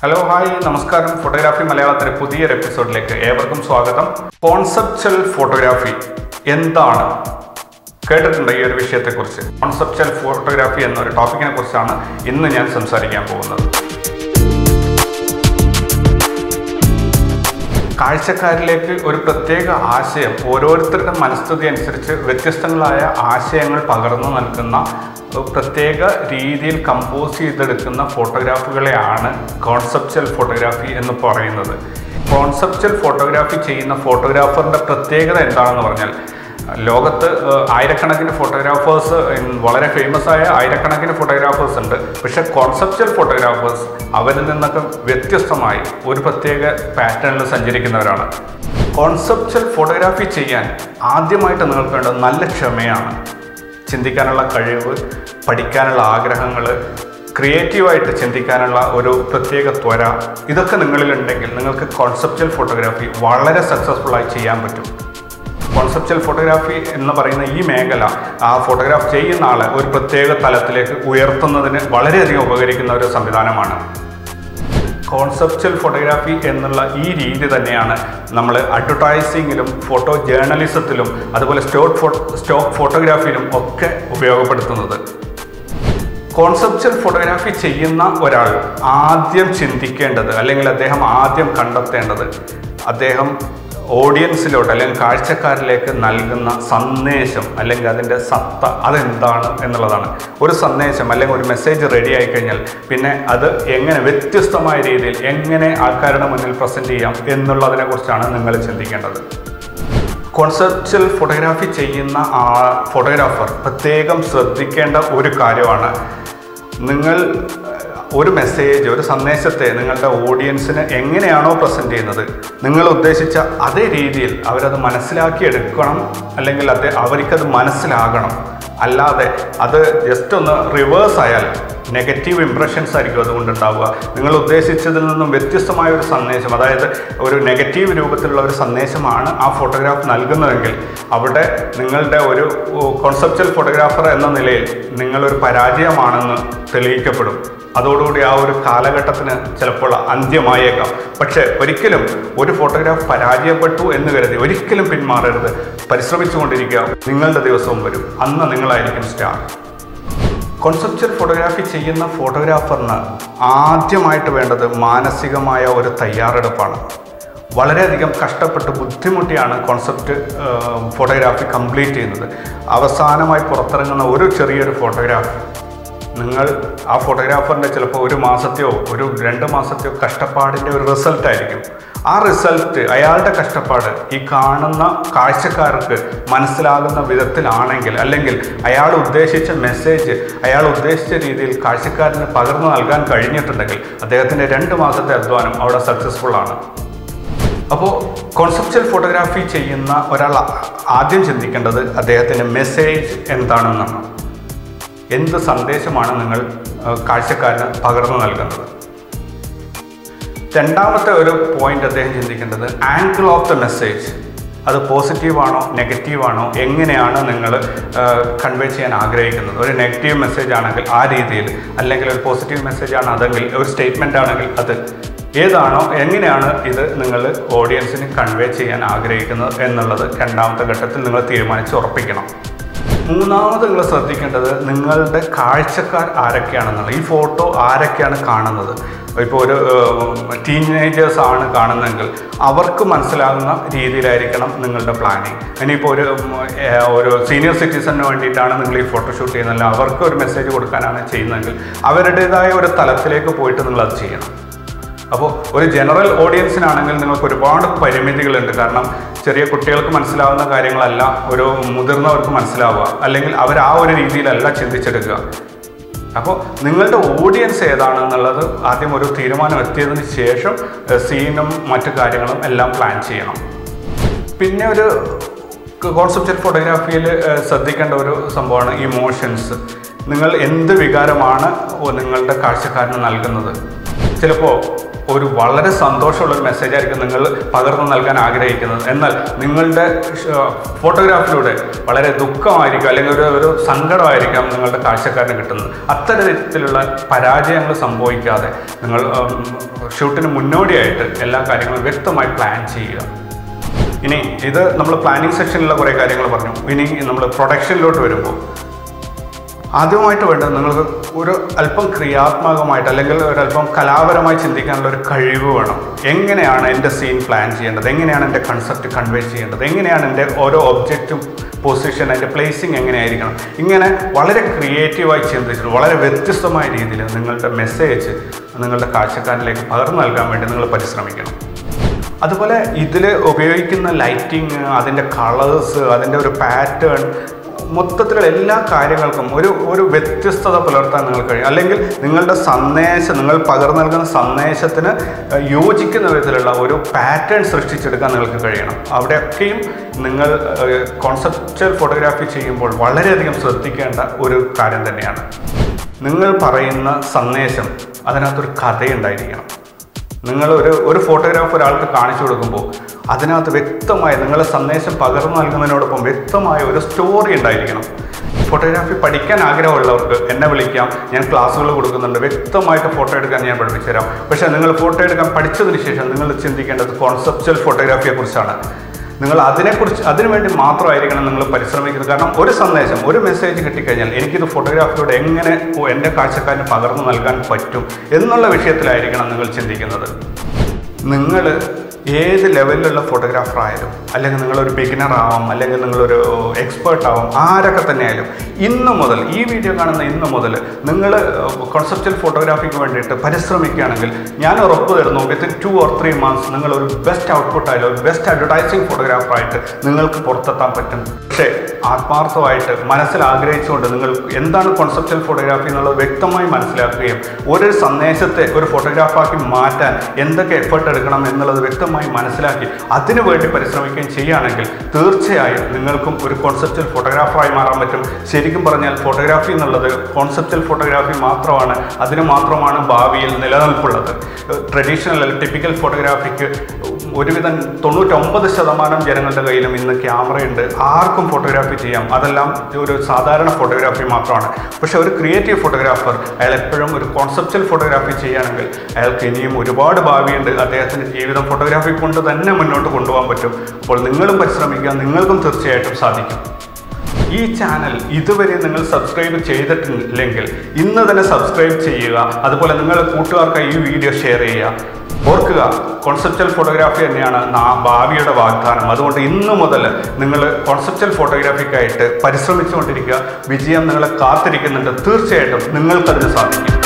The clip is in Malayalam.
ഹലോ ഹായ് നമസ്കാരം. ഫോട്ടോഗ്രാഫി മലയാളത്തിലെ പുതിയൊരു എപ്പിസോഡിലേക്ക് ഏവർക്കും സ്വാഗതം. കോൺസെപ്ച്വൽ ഫോട്ടോഗ്രാഫി എന്താണ്? കേട്ടിട്ടുണ്ട് ഈ ഒരു വിഷയത്തെക്കുറിച്ച്? കോൺസെപ്ച്വൽ ഫോട്ടോഗ്രാഫി എന്നൊരു ടോപ്പിക്കിനെ കുറിച്ചാണ് ഇന്ന് ഞാൻ സംസാരിക്കാൻ പോകുന്നത്. കാഴ്ചക്കാരിലേക്ക് ഒരു പ്രത്യേക ആശയം ഓരോരുത്തരുടെ മനസ്ഥിതി അനുസരിച്ച് വ്യത്യസ്തങ്ങളായ ആശയങ്ങൾ പകർന്നു നൽകുന്ന പ്രത്യേക രീതിയിൽ കമ്പോസ് ചെയ്തെടുക്കുന്ന ഫോട്ടോഗ്രാഫുകളെയാണ് കോൺസെപ്ച്വൽ ഫോട്ടോഗ്രാഫി എന്ന് പറയുന്നത്. കോൺസെപ്ച്വൽ ഫോട്ടോഗ്രാഫി ചെയ്യുന്ന ഫോട്ടോഗ്രാഫറിന്റെ പ്രത്യേകത എന്താണെന്ന് പറഞ്ഞാൽ ലോകത്ത് ആയിരക്കണക്കിന് ഫോട്ടോഗ്രാഫേഴ്സ് വളരെ ഫേമസ് ആയ ആയിരക്കണക്കിന് ഫോട്ടോഗ്രാഫേഴ്സ് ഉണ്ട്. പക്ഷെ കോൺസെപ്ച്വൽ ഫോട്ടോഗ്രാഫേഴ്സ് അവരിൽ നിന്നൊക്കെ വ്യത്യസ്തമായി ഒരു പ്രത്യേക പാറ്റേണിൽ സഞ്ചരിക്കുന്നവരാണ്. കോൺസെപ്ച്വൽ ഫോട്ടോഗ്രാഫി ചെയ്യാൻ ആദ്യമായിട്ട് നിങ്ങൾക്ക് വേണ്ടത് നല്ല ക്ഷമയാണ്. ചിന്തിക്കാനുള്ള കഴിവ് പഠിക്കാനുള്ള ആഗ്രഹങ്ങൾ ക്രിയേറ്റീവായിട്ട് ചിന്തിക്കാനുള്ള ഒരു പ്രത്യേക ത്വര ഇതൊക്കെ നിങ്ങളിലുണ്ടെങ്കിൽ നിങ്ങൾക്ക് കോൺസെപ്ച്വൽ ഫോട്ടോഗ്രാഫി വളരെ സക്സസ്ഫുള്ളായി ചെയ്യാൻ പറ്റും. കോൺസെപ്ച്വൽ ഫോട്ടോഗ്രാഫി എന്ന് പറയുന്ന ഈ മേഖല ആ ഫോട്ടോഗ്രാഫ് ചെയ്യുന്ന ആൾ ഒരു പ്രത്യേക തലത്തിലേക്ക് ഉയർത്തുന്നതിന് വളരെയധികം ഉപകരിക്കുന്ന ഒരു സംവിധാനമാണ്. കോൺസെപ്ച്വൽ ഫോട്ടോഗ്രാഫി എന്നുള്ള ഈ രീതി തന്നെയാണ് നമ്മൾ അഡ്വർടൈസിങ്ങിലും ഫോട്ടോ ജേർണലിസത്തിലും അതുപോലെ സ്റ്റോക്ക് ഫോ സ്റ്റോക്ക് ഫോട്ടോഗ്രാഫിയിലും ഒക്കെ ഉപയോഗപ്പെടുത്തുന്നത്. കോൺസെപ്ച്വൽ ഫോട്ടോഗ്രാഫി ചെയ്യുന്ന ഒരാൾ ആദ്യം ചിന്തിക്കേണ്ടത് അല്ലെങ്കിൽ അദ്ദേഹം ആദ്യം കണ്ടെത്തേണ്ടത് അദ്ദേഹം ഓഡിയൻസിലോട്ട് അല്ലെങ്കിൽ കാഴ്ചക്കാരിലേക്ക് നൽകുന്ന സന്ദേശം അല്ലെങ്കിൽ അതിന്റെ സത്ത അതെന്താണ് എന്നുള്ളതാണ്. ഒരു സന്ദേശം അല്ലെങ്കിൽ ഒരു മെസ്സേജ് റെഡി ആയി കഴിഞ്ഞാൽ പിന്നെ അത് എങ്ങനെ വ്യത്യസ്തമായ രീതിയിൽ എങ്ങനെ ആൾക്കാരുടെ മുന്നിൽ പ്രസന്റ് ചെയ്യാം എന്നുള്ളതിനെക്കുറിച്ചാണ് നിങ്ങൾ ചിന്തിക്കേണ്ടത്. കോൺസെപ്ച്വൽ ഫോട്ടോഗ്രാഫി ചെയ്യുന്ന ആ ഫോട്ടോഗ്രാഫർ പ്രത്യേകം ശ്രദ്ധിക്കേണ്ട ഒരു കാര്യമാണ്. നിങ്ങൾ ഒരു മെസ്സേജ് ഒരു സന്ദേശത്തെ നിങ്ങളുടെ ഓഡിയൻസിന് എങ്ങനെയാണോ പ്രസന്റ് ചെയ്യുന്നത് നിങ്ങൾ ഉദ്ദേശിച്ച അതേ രീതിയിൽ അവരത് മനസ്സിലാക്കിയെടുക്കണം അല്ലെങ്കിൽ അത് അവർക്കത് മനസ്സിലാകണം. അല്ലാതെ അത് ജസ്റ്റ് ഒന്ന് റിവേഴ്സ് ആയാൽ നെഗറ്റീവ് ഇംപ്രഷൻസ് ആയിരിക്കും അതുകൊണ്ടുണ്ടാവുക. നിങ്ങൾ ഉദ്ദേശിച്ചതിൽ നിന്നും വ്യത്യസ്തമായ ഒരു സന്ദേശം അതായത് ഒരു നെഗറ്റീവ് രൂപത്തിലുള്ള ഒരു സന്ദേശമാണ് ആ ഫോട്ടോഗ്രാഫ് നൽകുന്നതെങ്കിൽ അവിടെ നിങ്ങളുടെ ഒരു കോൺസെപ്റ്റൽ ഫോട്ടോഗ്രാഫർ എന്ന നിലയിൽ നിങ്ങളൊരു പരാജയമാണെന്ന് തെളിയിക്കപ്പെടും. അതോടുകൂടി ആ ഒരു കാലഘട്ടത്തിന് ചിലപ്പോൾ അന്ത്യമായേക്കാം. പക്ഷേ ഒരിക്കലും ഒരു ഫോട്ടോഗ്രാഫ് പരാജയപ്പെട്ടു എന്ന് കരുതി ഒരിക്കലും പിന്മാറരുത്. പരിശ്രമിച്ചുകൊണ്ടിരിക്കുക. നിങ്ങളുടെ ദിവസവും വരും. അന്ന് നിങ്ങളായിരിക്കും സ്റ്റാർ. കോൺസെപ്ച്വൽ ഫോട്ടോഗ്രാഫി ചെയ്യുന്ന ഫോട്ടോഗ്രാഫറിന് ആദ്യമായിട്ട് വേണ്ടത് മാനസികമായ ഒരു തയ്യാറെടുപ്പാണ്. വളരെയധികം കഷ്ടപ്പെട്ട് ബുദ്ധിമുട്ടിയാണ് കോൺസെപ്റ്റ് ഫോട്ടോഗ്രാഫി കംപ്ലീറ്റ് ചെയ്യുന്നത്. അവസാനമായി പുറത്തിറങ്ങുന്ന ഒരു ചെറിയൊരു ഫോട്ടോഗ്രാഫ് നിങ്ങൾ ആ ഫോട്ടോഗ്രാഫറിന്റെ ചിലപ്പോൾ ഒരു മാസത്തെയോ ഒരു രണ്ട് മാസത്തെയോ കഷ്ടപ്പാടിന്റെ ഒരു റിസൾട്ട് ആയിരിക്കും. ആ റിസൾട്ട് അയാളുടെ കഷ്ടപ്പാട് ഈ കാണുന്ന കാഴ്ചക്കാർക്ക് മനസ്സിലാകുന്ന വിധത്തിലാണെങ്കിൽ അല്ലെങ്കിൽ അയാൾ ഉദ്ദേശിച്ച മെസ്സേജ് അയാൾ ഉദ്ദേശിച്ച രീതിയിൽ കാഴ്ചക്കാരന് പകർന്നു നൽകാൻ കഴിഞ്ഞിട്ടുണ്ടെങ്കിൽ അദ്ദേഹത്തിന്റെ രണ്ട് മാസത്തെ അധ്വാനം അവിടെ സക്സസ്ഫുൾ ആണ്. അപ്പോൾ കോൺസെപ്ച്വൽ ഫോട്ടോഗ്രാഫി ചെയ്യുന്ന ഒരാൾ ആദ്യം ചിന്തിക്കേണ്ടത് അദ്ദേഹത്തിന്റെ മെസ്സേജ് എന്താണെന്നാണ്. എന്ത് സന്ദേശമാണ് നിങ്ങൾ കാഴ്ചക്കാരന് പകർന്നു നൽകുന്നത്? രണ്ടാമത്തെ ഒരു പോയിന്റ് അദ്ദേഹം ചിന്തിക്കേണ്ടത് ആംഗിൾ ഓഫ് ദ മെസ്സേജ് അത് പോസിറ്റീവാണോ നെഗറ്റീവാണോ എങ്ങനെയാണ് നിങ്ങൾ കൺവേ ചെയ്യാൻ ആഗ്രഹിക്കുന്നത്? ഒരു നെഗറ്റീവ് മെസ്സേജ് ആണെങ്കിൽ ആ രീതിയിൽ അല്ലെങ്കിൽ ഒരു പോസിറ്റീവ് മെസ്സേജ് ആണ് അതെങ്കിൽ ഒരു സ്റ്റേറ്റ്മെന്റ് ആണെങ്കിൽ അത് ഏതാണോ എങ്ങനെയാണ് ഇത് നിങ്ങൾ ഓഡിയൻസിന് കൺവേ ചെയ്യാൻ ആഗ്രഹിക്കുന്നത് എന്നുള്ളത് രണ്ടാമത്തെ ഘട്ടത്തിൽ നിങ്ങൾ തീരുമാനിച്ച് ഉറപ്പിക്കണം. മൂന്നാമത് നിങ്ങൾ ശ്രദ്ധിക്കേണ്ടത് നിങ്ങളുടെ കാഴ്ചക്കാർ ആരൊക്കെയാണെന്നുള്ളത്. ഈ ഫോട്ടോ ആരൊക്കെയാണ് കാണുന്നത്? ഇപ്പോൾ ഒരു ടീനേജേഴ്സ് ആണ് കാണുന്നതെങ്കിൽ അവർക്ക് മനസ്സിലാകുന്ന രീതിയിലായിരിക്കണം നിങ്ങളുടെ പ്ലാനിങ് ഇനിയിപ്പോൾ ഒരു ഒരു സീനിയർ സിറ്റിസണിന് വേണ്ടിയിട്ടാണ് നിങ്ങൾ ഈ ഫോട്ടോ ഷൂട്ട് ചെയ്യുന്നത്. അവർക്ക് ഒരു മെസ്സേജ് കൊടുക്കാനാണ് ചെയ്യുന്നതെങ്കിൽ അവരുടേതായ ഒരു തലത്തിലേക്ക് പോയിട്ട് നിങ്ങൾ അത് ചെയ്യണം. അപ്പോൾ ഒരു ജനറൽ ഓഡിയൻസിനാണെങ്കിൽ നിങ്ങൾക്ക് ഒരുപാട് പരിമിതികളുണ്ട്. കാരണം ചെറിയ കുട്ടികൾക്ക് മനസ്സിലാവുന്ന കാര്യങ്ങളല്ല ഒരു മുതിർന്നവർക്ക് മനസ്സിലാവുക അല്ലെങ്കിൽ അവർ ആ ഒരു രീതിയിലല്ല ചിന്തിച്ചെടുക്കുക. അപ്പോൾ നിങ്ങളുടെ ഓഡിയൻസ് ഏതാണെന്നുള്ളത് ആദ്യം ഒരു തീരുമാനം എത്തിയതിന് ശേഷം സീനും മറ്റു കാര്യങ്ങളും എല്ലാം പ്ലാൻ ചെയ്യണം. പിന്നെ ഒരു കോൺസെപ്റ്റൽ ഫോട്ടോഗ്രാഫിയിൽ ശ്രദ്ധിക്കേണ്ട ഒരു സംഭവമാണ് ഇമോഷൻസ് നിങ്ങൾ എന്ത് വികാരമാണ് നിങ്ങളുടെ കാഴ്ചക്കാരന് നൽകുന്നത്? ചിലപ്പോൾ ഒരു വളരെ സന്തോഷമുള്ള ഒരു മെസ്സേജ് ആയിരിക്കും നിങ്ങൾ പകർന്നു നൽകാൻ ആഗ്രഹിക്കുന്നത്. എന്നാൽ നിങ്ങളുടെ ഫോട്ടോഗ്രാഫിലൂടെ വളരെ ദുഃഖമായിരിക്കും അല്ലെങ്കിൽ ഒരു ഒരു സങ്കടമായിരിക്കാം നിങ്ങളുടെ കാഴ്ചക്കാരന് കിട്ടുന്നത്. അത്തരത്തിലുള്ള പരാജയങ്ങൾ സംഭവിക്കാതെ നിങ്ങൾ ഷൂട്ടിന് മുന്നോടിയായിട്ട് എല്ലാ കാര്യങ്ങളും വ്യക്തമായി പ്ലാൻ ചെയ്യുക. ഇനി ഇത് നമ്മൾ പ്ലാനിങ് സെക്ഷനിലുള്ള കുറേ കാര്യങ്ങൾ പറഞ്ഞു. ഇനി നമ്മൾ പ്രൊഡക്ഷനിലോട്ട് വരുമ്പോൾ ആദ്യമായിട്ട് വേണ്ടത് നിങ്ങൾക്ക് ഒരു അല്പം ക്രിയാത്മകമായിട്ട് അല്ലെങ്കിൽ ഒരല്പം കലാപരമായി ചിന്തിക്കാനുള്ള ഒരു കഴിവ് വേണം. എങ്ങനെയാണ് എന്റെ സീൻ പ്ലാൻ ചെയ്യേണ്ടത്? എങ്ങനെയാണ് എന്റെ കൺസെപ്റ്റ് കൺവേ ചെയ്യേണ്ടത്? എങ്ങനെയാണ് എന്റെ ഓരോ ഒബ്ജക്റ്റും പൊസിഷൻ അതിന്റെ പ്ലേസിങ് എങ്ങനെയായിരിക്കണം? ഇങ്ങനെ വളരെ ക്രിയേറ്റീവായി ചിന്തിച്ചിട്ട് വളരെ വ്യത്യസ്തമായ രീതിയിൽ നിങ്ങളുടെ മെസ്സേജ് നിങ്ങളുടെ കാഴ്ചക്കാരിലേക്ക് പകർന്നു നൽകാൻ വേണ്ടി നിങ്ങൾ പരിശ്രമിക്കണം. അതുപോലെ ഇതിൽ ഉപയോഗിക്കുന്ന ലൈറ്റിങ് അതിന്റെ കളേഴ്സ് അതിന്റെ ഒരു പാറ്റേൺ മൊത്തത്തിലുള്ള എല്ലാ കാര്യങ്ങൾക്കും ഒരു ഒരു വ്യത്യസ്തത പുലർത്താൻ നിങ്ങൾക്ക് കഴിയും. അല്ലെങ്കിൽ നിങ്ങളുടെ സന്ദേശം നിങ്ങൾ പകർന്നു നൽകുന്ന സന്ദേശത്തിന് യോജിക്കുന്ന വിധത്തിലുള്ള ഒരു പാറ്റേൺ സൃഷ്ടിച്ചെടുക്കാൻ നിങ്ങൾക്ക് കഴിയണം. അവിടെയൊക്കെയും നിങ്ങൾ കോൺസെപ്റ്റൽ ഫോട്ടോഗ്രാഫി ചെയ്യുമ്പോൾ വളരെയധികം ശ്രദ്ധിക്കേണ്ട ഒരു കാര്യം തന്നെയാണ്. നിങ്ങൾ പറയുന്ന സന്ദേശം അതിനകത്തൊരു കഥയുണ്ടായിരിക്കണം. നിങ്ങൾ ഒരു ഒരു ഫോട്ടോഗ്രാഫ് ഒരാൾക്ക് കാണിച്ചു കൊടുക്കുമ്പോൾ അതിനകത്ത് വ്യക്തമായി നിങ്ങളുടെ സന്ദേശം പകർന്നു നൽകുന്നതിനോടൊപ്പം വ്യക്തമായ ഒരു സ്റ്റോറി ഉണ്ടായിരിക്കണം. ഫോട്ടോഗ്രാഫി പഠിക്കാൻ ആഗ്രഹമുള്ളവർക്ക് എന്നെ വിളിക്കാം ഞാൻ ക്ലാസ്സുകൾ കൊടുക്കുന്നുണ്ട് വ്യക്തമായിട്ട് ഫോട്ടോ എടുക്കാൻ ഞാൻ പഠിപ്പിച്ചു തരാം പക്ഷേ നിങ്ങൾ ഫോട്ടോ എടുക്കാൻ പഠിച്ചതിന് ശേഷം നിങ്ങൾ ചിന്തിക്കേണ്ടത് കോൺസെപ്ച്വൽ ഫോട്ടോഗ്രാഫിയെ കുറിച്ചാണ് നിങ്ങൾ അതിനെക്കുറിച്ച് അതിനുവേണ്ടി മാത്രമായിരിക്കണം നിങ്ങൾ പരിശ്രമിക്കുന്നത്. കാരണം ഒരു സന്ദേശം ഒരു മെസ്സേജ് കിട്ടിക്കഴിഞ്ഞാൽ എനിക്കിത് ഫോട്ടോഗ്രാഫിലൂടെ എങ്ങനെ എന്റെ കാഴ്ചക്കാരന് പകർന്നു നൽകാൻ പറ്റും എന്നുള്ള വിഷയത്തിലായിരിക്കണം നിങ്ങൾ ചിന്തിക്കുന്നത്. നിങ്ങൾ ഏത് ലെവലിലുള്ള ഫോട്ടോഗ്രാഫർ ആയാലും അല്ലെങ്കിൽ നിങ്ങളൊരു ബിഗിനർ ആവാം അല്ലെങ്കിൽ നിങ്ങളൊരു എക്സ്പേർട്ട് ആവാം ആരൊക്കെ തന്നെ ആയാലും ഇന്ന് മുതൽ ഈ വീഡിയോ കാണുന്ന ഇന്ന് മുതൽ നിങ്ങൾ കോൺസെപ്റ്റൽ ഫോട്ടോഗ്രാഫിക്ക് വേണ്ടിയിട്ട് പരിശ്രമിക്കുകയാണെങ്കിൽ ഞാൻ ഉറപ്പ് തരുന്നു within two or three months നിങ്ങളൊരു ബെസ്റ്റ് ഔട്ട്പുട്ട് ആയാലും ഒരു ബെസ്റ്റ് അഡ്വർടൈസിങ് ഫോട്ടോഗ്രാഫറായിട്ട് നിങ്ങൾക്ക് പുറത്തെത്താൻ പറ്റും. പക്ഷേ ആത്മാർത്ഥമായിട്ട് മനസ്സിൽ ആഗ്രഹിച്ചുകൊണ്ട് നിങ്ങൾ എന്താണ് കോൺസെപ്റ്റൽ ഫോട്ടോഗ്രാഫി എന്നുള്ളത് വ്യക്തമായി മനസ്സിലാക്കുകയും ഒരു സന്ദേശത്തെ ഒരു ഫോട്ടോഗ്രാഫാക്കി മാറ്റാൻ എന്തൊക്കെ എഫേർട്ട് എടുക്കണം എന്നുള്ളത് വ്യക്തമായി മനസ്സിലാക്കി അതിനു വേണ്ടി പരിശ്രമിക്കുകയും ചെയ്യുകയാണെങ്കിൽ തീർച്ചയായും നിങ്ങൾക്കും ഒരു കോൺസെപ്റ്റൽ ഫോട്ടോഗ്രാഫറായി മാറാൻ പറ്റും. ശരിക്കും പറഞ്ഞാൽ ഫോട്ടോഗ്രാഫി എന്നുള്ളത് കോൺസെപ്റ്റൽ ഫോട്ടോഗ്രാഫി മാത്രമാണ്. അതിന് മാത്രമാണ് ഭാവിയിൽ നിലനിൽപ്പുള്ളത്. ട്രഡീഷണൽ ടിപ്പിക്കൽ ഫോട്ടോഗ്രാഫിക്ക് ഒരുവിധം തൊണ്ണൂറ്റൊമ്പത് ശതമാനം ജനങ്ങളുടെ കയ്യിലും ഇന്ന് ക്യാമറയുണ്ട്. ആർക്കും ഫോട്ടോഗ്രാഫി ചെയ്യാം. അതെല്ലാം ഒരു സാധാരണ ഫോട്ടോഗ്രാഫി മാത്രമാണ്. പക്ഷേ ഒരു ക്രിയേറ്റീവ് ഫോട്ടോഗ്രാഫർ അയാൾ എപ്പോഴും ഒരു കോൺസെപ്റ്റൽ ഫോട്ടോഗ്രാഫി ചെയ്യുകയാണെങ്കിൽ അയാൾക്ക് ഇനിയും ഒരുപാട് ഭാവിയുണ്ട്. അദ്ദേഹത്തിന്റെ ജീവിതം ഫോട്ടോഗ്രാഫി കൊണ്ട് തന്നെ മുന്നോട്ട് കൊണ്ടുപോകാൻ പറ്റും. അപ്പോൾ നിങ്ങളും പരിശ്രമിക്കുക. നിങ്ങൾക്കും തീർച്ചയായിട്ടും സാധിക്കും. ഈ ചാനൽ ഇതുവരെ നിങ്ങൾ സബ്സ്ക്രൈബ് ചെയ്തിട്ടില്ലെങ്കിൽ ഇന്ന് തന്നെ സബ്സ്ക്രൈബ് ചെയ്യുക. അതുപോലെ നിങ്ങളുടെ കൂട്ടുകാർക്ക് ഈ വീഡിയോ ഷെയർ ചെയ്യുക. ഓർക്കുക കോൺസെപ്റ്റൽ ഫോട്ടോഗ്രാഫി തന്നെയാണ് ഭാവിയുടെ വാഗ്ദാനം. അതുകൊണ്ട് ഇന്നു മുതൽ നിങ്ങൾ കോൺസെപ്റ്റൽ ഫോട്ടോഗ്രാഫിക്കായിട്ട് പരിശ്രമിച്ചുകൊണ്ടിരിക്കുക. വിജയം നിങ്ങളെ കാത്തിരിക്കുന്നുണ്ട്. തീർച്ചയായിട്ടും നിങ്ങൾക്കതിന് സാധിക്കും.